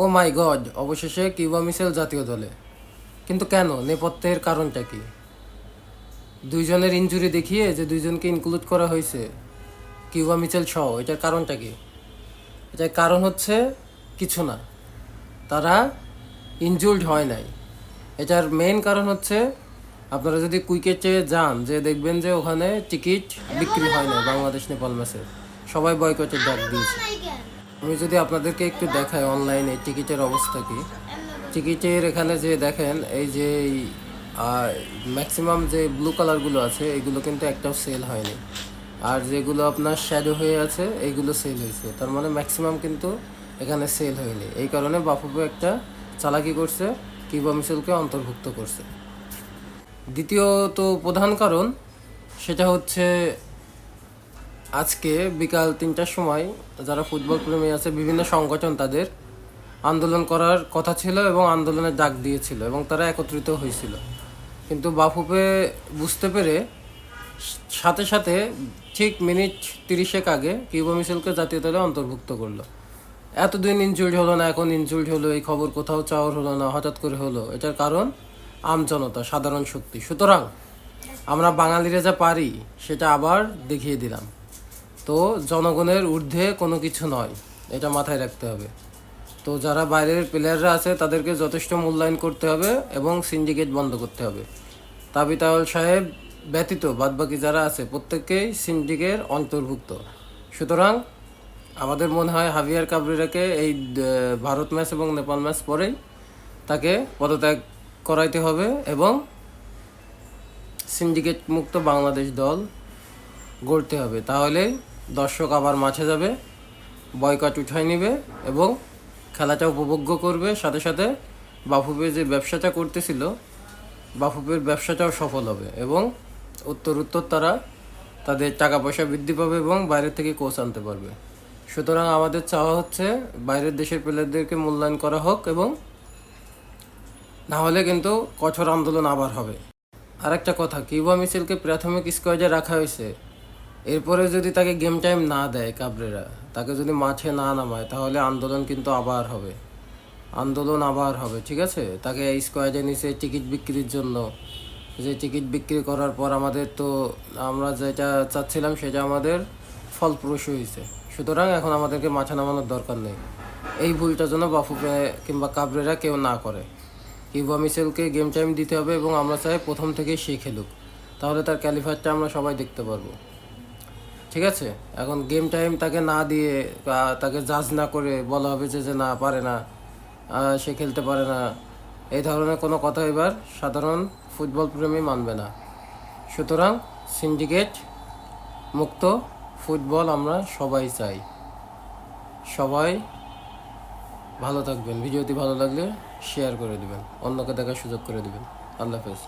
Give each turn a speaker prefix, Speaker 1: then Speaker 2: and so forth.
Speaker 1: O my god, অবশেষে Cuba Mitchell জাতীয় দলে। কিন্তু কেন? নেপথ্যের কারণটা কি? দুইজনের ইনজুরি দেখিয়ে যে দুইজনকে ইনক্লুড করা হয়েছে কিউবা মিচেল সহ, এটার কারণটা কি? এটার কারণ হচ্ছে কিছু না। তারা ইনজুর্ড হয় নাই। এটার মেইন কারণ হচ্ছে আপনারা যদি কুইকেটে যান, যে দেখবেন যে ওখানে টিকিট বিক্রি হয় না বাংলাদেশ নেপাল ম্যাচের সবাই বয়কটের ডাক দিয়েছে। আমি যদি আপনাদেরকে একটু দেখাই অনলাইনে টিকিটের অবস্থা কি? টিকিটের এখানে যে দেখেন, এই যে ম্যাক্সিমাম যে ব্লু কালারগুলো আছে, এগুলো কিন্তু একটাও সেল হয়নি। আর যেগুলো আপনার শ্যাডো হয়ে আছে এইগুলো সেল হয়েছে। তার মানে ম্যাক্সিমাম কিন্তু এখানে সেল হয়নি। এই কারণে বাফুপু একটা চালাকি করছে কিবা মিসেলকে অন্তর্ভুক্ত করছে। দ্বিতীয়ত প্রধান কারণ, সেটা হচ্ছে আজকে বিকাল তিনটার সময় যারা ফুটবল প্রেমী আছে, বিভিন্ন সংগঠন তাদের আন্দোলন করার কথা ছিল এবং আন্দোলনের ডাক দিয়েছিল এবং তারা একত্রিত হয়েছিল। কিন্তু বাফুপে বুঝতে পেরে সাথে সাথে ঠিক মিনিট তিরিশেক আগে কিউবা মিশেলকে জাতীয় দলে অন্তর্ভুক্ত করল। এতদিন ইনজুর্ড হলো না, এখন ইনজুর্ড হলো, এই খবর কোথাও চাওয়ার হলো না, হঠাৎ করে হলো। এটার কারণ আমজনতা সাধারণ শক্তি। সুতরাং আমরা বাঙালিরা যা পারি, সেটা আবার দেখিয়ে দিলাম। তো জনগণের ঊর্ধ্বে কোনো কিছু নয়, এটা মাথায় রাখতে হবে। তো যারা বাইরের প্লেয়াররা আছে, তাদেরকে যথেষ্ট মূল্যায়ন করতে হবে এবং সিন্ডিকেট বন্ধ করতে হবে। তাবিতাউল সাহেব ব্যতীত বাদবাকি যারা আছে, প্রত্যেককেই সিন্ডিকের অন্তর্ভুক্ত। সুতরাং আমাদের মনে হয় হাভিয়ার কাবরিরাকে এই ভারত ম্যাচ এবং নেপাল ম্যাচ পরেই তাকে পদত্যাগ করাইতে হবে এবং সিন্ডিকেট মুক্ত বাংলাদেশ দল গড়তে হবে। তাহলে দর্শক আবার মাঠে যাবে বয়কট উঠাই নিবে এবং খেলাটা উপভোগ্য করবে। সাথে সাথে বাফুপে যে ব্যবসাটা করতেছিল বাফুপের ব্যবসাটাও সফল হবে এবং উত্তর উত্তর তারা তাদের টাকা পয়সা বৃদ্ধি পাবে এবং বাইরে থেকে কোচ আনতে পারবে। সুতরাং আমাদের চাওয়া হচ্ছে বাইরের দেশের প্লেয়ারদেরকে মূল্যায়ন করা হোক এবং না হলে কিন্তু কঠোর আন্দোলন আবার হবে। আর একটা কথা, কিউবা মিছিলকে প্রাথমিক স্কোয়াডে রাখা হয়েছে। এরপরে যদি তাকে গেম টাইম না দেয় কাবরেরা, তাকে যদি মাঠে না নামায়, তাহলে আন্দোলন কিন্তু আবার হবে। আন্দোলন আবার হবে, ঠিক আছে? তাকে স্কোয়াডে নিচে টিকিট বিক্রির জন্য, যে টিকিট বিক্রি করার পর আমাদের তো আমরা যেটা চাচ্ছিলাম সেটা আমাদের ফলপ্রসূ হয়েছে। সুতরাং এখন আমাদেরকে মাঠে নামানোর দরকার নেই। এই ভুলটা যেন বাফুকে কিংবা কাবরেরা কেউ না করে। কিউবা মিশেলকে গেম টাইম দিতে হবে এবং আমরা চাই প্রথম থেকেই সে খেলুক। তাহলে তার ক্যালিফায়ারটা আমরা সবাই দেখতে পারব। ঠিক আছে? এখন গেম টাইম তাকে না দিয়ে তাকে জাজ না করে বলা হবে যে না, পারে না সে খেলতে পারে না, এই ধরনের কোনো কথা এবার সাধারণ ফুটবল প্রেমী মানবে না। সুতরাং সিন্ডিকেট মুক্ত ফুটবল আমরা সবাই চাই। সবাই ভালো থাকবেন। ভিডিওটি ভালো লাগলে শেয়ার করে দিবেন। অন্যকে দেখার সুযোগ করে দিবেন। আল্লাহ হাফেজ।